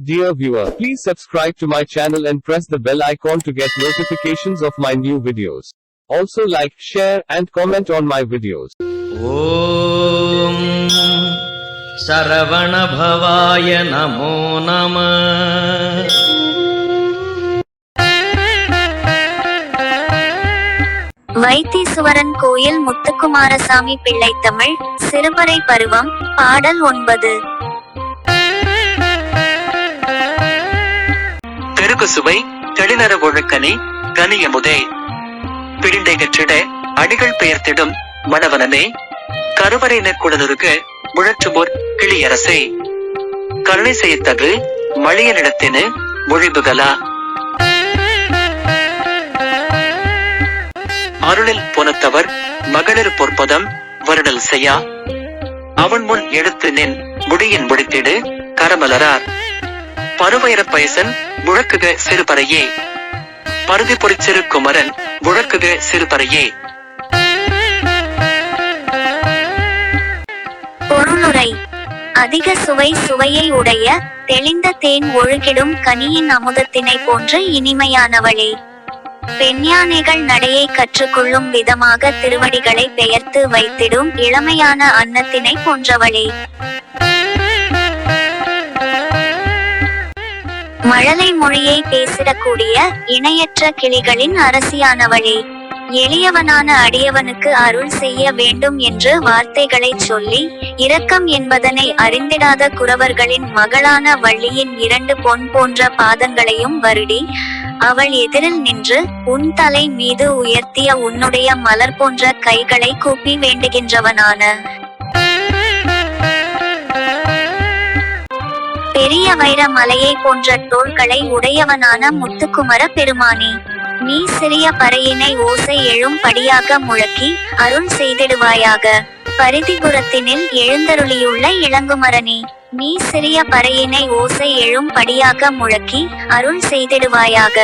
Dear viewer, please subscribe to my channel and press the bell icon to get notifications of my new videos. Also like, share and comment on my videos. ஓம் சரவணபவாய நமோ நம வைத்தீஸ்வரன் கோயில் முத்துக்குமாரசாமி பிள்ளை தமிழ் சிறுபறை பருவம் பாடல் ஒன்பது பெருகு சுவை தெளிநர ஒழுக்கனே கனியமுதே. பிடிண்டை கற்றிட அடிகள் பெயர்த்திடும் மணவனமே கருவறை நெற்குடலுருக்கு முழற்றுமோர் கிளியரசே. கருணை செய்யத்தகு மழியனிடத்தினு மொழிபுகலா. அருளில் புனத்தவர் மகளிர் பொற்பதம் வருடல் செய்யா. அவன் முன் எடுத்து நின் முடியின் முடித்திடு கரமலரார். பருவயர பயசன் முழக்குக சிறுபறையே. பருதி பொறிச்சிறு குமரன் முழக்குக சிறுபறையே. பொருளுரை. அதிக சுவை சுவையை உடைய தெளிந்த தேன் ஒழுகிடும் கனியின் அமுதத்தினை போன்று இனிமையானவளே. பெண்யானைகள் நடையை கற்றுக்கொள்ளும் விதமாக திருவடிகளை பெயர்த்து வைத்திடும் இளமையான அன்னத்தினை போன்றவளே. மழலை மொழியை பேசிடக்கூடிய இணையற்ற கிளிகளின் அரசியானவளே எளியவனான அடியவனுக்கு அருள் செய்ய வேண்டும் என்று வார்த்தைகளைச் சொல்லி இரக்கம் என்பதனை அறிந்திடாத குறவர்களின் மகளான வள்ளியின் இரண்டு பொன் போன்ற பாதங்களையும் வருடி அவள் எதிரில் நின்று உன் தலை மீது உயர்த்திய உன்னுடைய மலர் போன்ற கைகளை கூப்பி வேண்டுகின்றவனான பெரிய வைர மலையை போன்ற தோள்களை உடையவனான முத்துக்குமர பெருமானே நீ சிறிய பறையினை ஓசை எழும்படியாக முழக்கி அருள் செய்திடுவாயாக. பரிதிபுரத்தினில் எழுந்தருளியுள்ள இளங்குமரனே நீ சிறிய பறையினை ஓசை எழும்படியாக முழக்கி அருள் செய்திடுவாயாக.